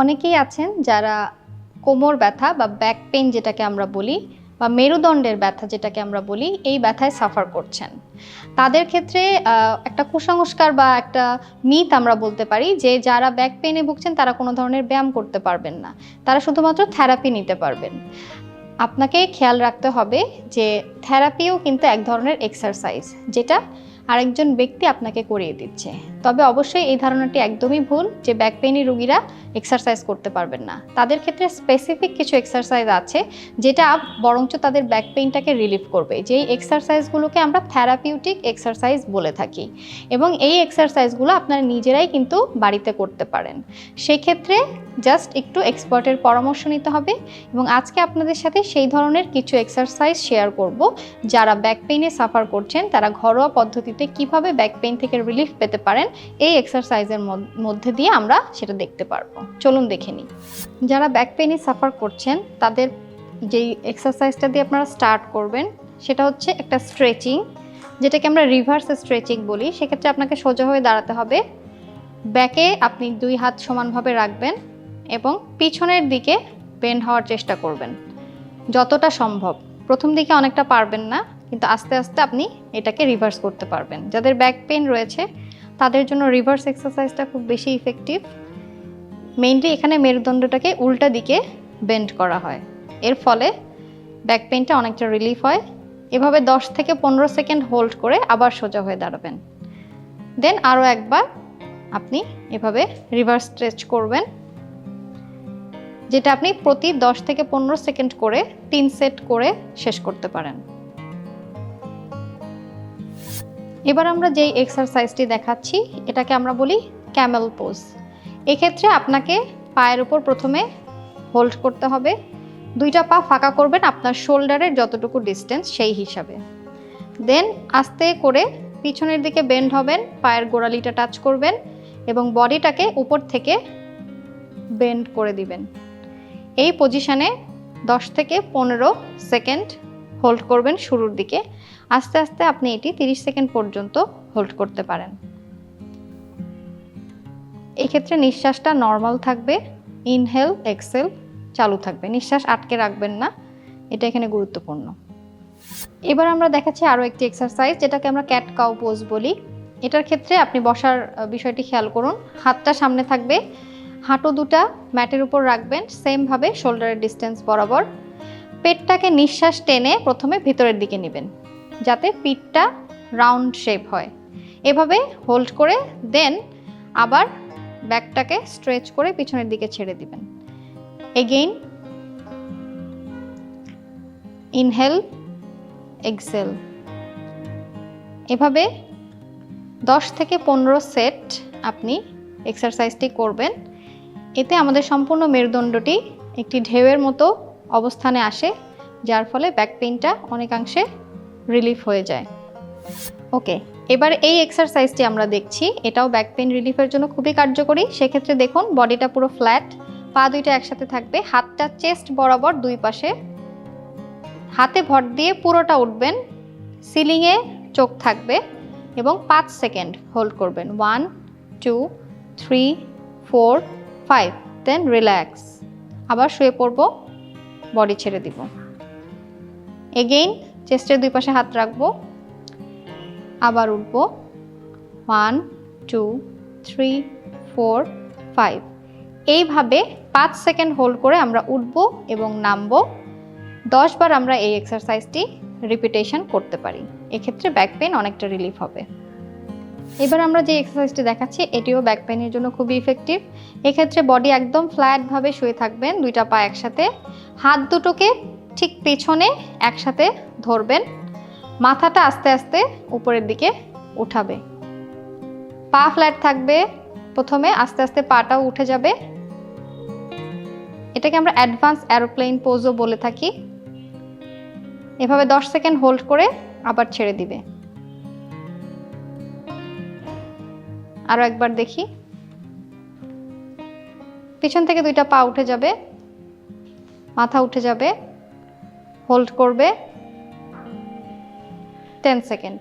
অনেকেই আছেন যারা কোমর ব্যথা বা ব্যাক পেন যেটাকে আমরা বলি বা মেরুদণ্ডের ব্যথা যেটাকে আমরা বলি, এই ব্যথায় সাফার করছেন। তাদের ক্ষেত্রে একটা কুসংস্কার বা একটা মিথ আমরা বলতে পারি যে, যারা ব্যাক পেনে ভুগছেন তারা কোনো ধরনের ব্যায়াম করতে পারবেন না। তারা শুধুমাত্র থেরাপি নিতে পারবেন। আপনাকে খেয়াল রাখতে হবে যে থেরাপিও কিন্তু এক ধরনের এক্সারসাইজ যেটা আরেকজন ব্যক্তি আপনাকে করিয়ে দিচ্ছে। তবে অবশ্যই এই ধারণাটি একদমই ভুল যে ব্যাক পেইনি রুগীরা এক্সারসাইজ করতে পারবেন না। তাদের ক্ষেত্রে স্পেসিফিক কিছু এক্সারসাইজ আছে যেটা বরঞ্চ তাদের ব্যাক পেইনটাকে রিলিফ করবে। যেই এক্সারসাইজগুলোকে আমরা থেরাপিউটিক এক্সারসাইজ বলে থাকি। এবং এই এক্সারসাইজগুলো আপনারা নিজেরাই কিন্তু বাড়িতে করতে পারেন। সেক্ষেত্রে জাস্ট একটু এক্সপার্টের পরামর্শ নিতে হবে এবং আজকে আপনাদের সাথে সেই ধরনের কিছু এক্সারসাইজ শেয়ার করব যারা ব্যাক পেইনে সাফার করছেন, তারা ঘরোয়া পদ্ধতিতে কীভাবে ব্যাক পেইন থেকে রিলিফ পেতে পারেন এই এক্সারসাইজের মধ্যে দিয়ে আমরা সেটা দেখতে পারব। চলুন দেখে নিই। যারা ব্যাক পেইনে সাফার করছেন, তাদের যেই এক্সারসাইজটা দিয়ে আপনারা স্টার্ট করবেন, সেটা হচ্ছে একটা স্ট্রেচিং যেটাকে আমরা রিভার্স স্ট্রেচিং বলি। সেক্ষেত্রে আপনাকে সোজা হয়ে দাঁড়াতে হবে। ব্যাকে আপনি দুই হাত সমানভাবে রাখবেন এবং পিছনের দিকে বেন্ড হওয়ার চেষ্টা করবেন। যতটা সম্ভব। প্রথম দিকে অনেকটা পারবেন না, কিন্তু আস্তে আস্তে আপনি এটাকে রিভার্স করতে পারবেন। যাদের ব্যাক পেন রয়েছে তাদের জন্য রিভার্স এক্সারসাইজটা খুব বেশি ইফেক্টিভ মেইনলি এখানে মেরুদণ্ডটাকে উল্টা দিকে বেন্ড করা হয়। এর ফলে ব্যাক পেনটা অনেকটা রিলিফ হয়। এভাবে 10 থেকে পনেরো সেকেন্ড হোল্ড করে আবার সোজা হয়ে দাঁড়াবেন। দেন আরও একবার আপনি এভাবে রিভার্স স্ট্রেচ করবেন। যেটা আপনি প্রতি 10 থেকে পনেরো সেকেন্ড করে তিন সেট করে শেষ করতে পারেন। এবার আমরা যেই এক্সারসাইজটি দেখাচ্ছি, এটাকে আমরা বলি ক্যামেল পোজ এক্ষেত্রে আপনাকে পায়ের উপর প্রথমে হোল্ড করতে হবে। দুইটা পা ফাঁকা করবেন আপনার শোল্ডারের যতটুকু ডিস্টেন্স সেই হিসাবে। দেন আস্তে করে পিছনের দিকে বেন্ড হবেন, পায়ের গোড়ালিটা টাচ করবেন এবং বডিটাকে উপর থেকে বেন্ড করে দিবেন। এই পজিশানে 10 থেকে পনেরো সেকেন্ড হোল্ড করবেন শুরুর দিকে। আস্তে আস্তে আপনি এটি 30 সেকেন্ড পর্যন্ত হোল্ড করতে পারেন। এক্ষেত্রে নিঃশ্বাসটা নর্মাল থাকবে। ইনহেল এক্সেল চালু থাকবে। নিঃশ্বাস আটকে রাখবেন না। এটা এখানে গুরুত্বপূর্ণ। এবার আমরা দেখাচ্ছি আরও একটি এক্সারসাইজ যেটাকে আমরা ক্যাট কাউ পোজ বলি। এটার ক্ষেত্রে আপনি বসার বিষয়টি খেয়াল করুন। হাতটা সামনে থাকবে। হাঁটু দুটা ম্যাটের উপর রাখবেন। সেমভাবে শোল্ডারের ডিস্টেন্স বরাবর। পেটটাকে নিঃশ্বাস টেনে প্রথমে ভিতরের দিকে নেবেন, যাতে পিঠটা রাউন্ড শেপ হয়। এভাবে হোল্ড করে দেন, আবার ব্যাকটাকে স্ট্রেচ করে পিছনের দিকে ছেড়ে দিবেন। Again, inhale, exhale. এভাবে 10 থেকে পনেরো সেট আপনি এক্সারসাইজটি করবেন। এতে আমাদের সম্পূর্ণ মেরুদণ্ডটি একটি ঢেউয়ের মতো অবস্থানে আসে, যার ফলে ব্যাক পেইনটা অনেকাংশে রিলিফ হয়ে যায়। ওকে এবার এই এক্সারসাইজটি আমরা দেখছি। এটাও ব্যাক পেইন রিলিফের জন্য খুবই কার্যকরী। সেক্ষেত্রে দেখুন বডিটা পুরো ফ্ল্যাট পা দুইটা একসাথে থাকবে, হাতটা চেস্ট বরাবর দুই পাশে। হাতে ভর দিয়ে পুরোটা উঠবেন সিলিংয়ে চোখ থাকবে এবং পাঁচ সেকেন্ড হোল্ড করবেন। One two three four five then relax আবার শুয়ে পড়ব। বডি ছেড়ে দিব। এগেইন চেস্টের দুই পাশে হাত রাখব। আবার উঠবো। One two three four five এইভাবে পাঁচ সেকেন্ড হোল্ড করে আমরা উঠব এবং নামবো। দশ বার আমরা এই এক্সারসাইজটি রিপিটেশন করতে পারি। এক্ষেত্রে ব্যাক পেন অনেকটা রিলিফ হবে। এবার আমরা যে এক্সারসাইজটি দেখাচ্ছি, এটিও ব্যাক পেনের জন্য খুবই ইফেক্টিভ এক্ষেত্রে বডি একদম ফ্ল্যাটভাবে শুয়ে থাকবেন, দুইটা পা একসাথে। হাত দুটোকে ঠিক পেছনে একসাথে ধরবেন। মাথাটা আস্তে আস্তে উপরের দিকে উঠাবে। পা ফ্ল্যাট থাকবে, প্রথমে আস্তে আস্তে পাটাও উঠে যাবে। এটাকে আমরা অ্যাডভান্স অ্যারোপ্লেন পোজও বলে থাকি। এভাবে 10 সেকেন্ড হোল্ড করে আবার ছেড়ে দিবে। আরও একবার দেখি। পিছন থেকে দুইটা পা উঠে যাবে, মাথা উঠে যাবে হোল্ড করবে টেন সেকেন্ড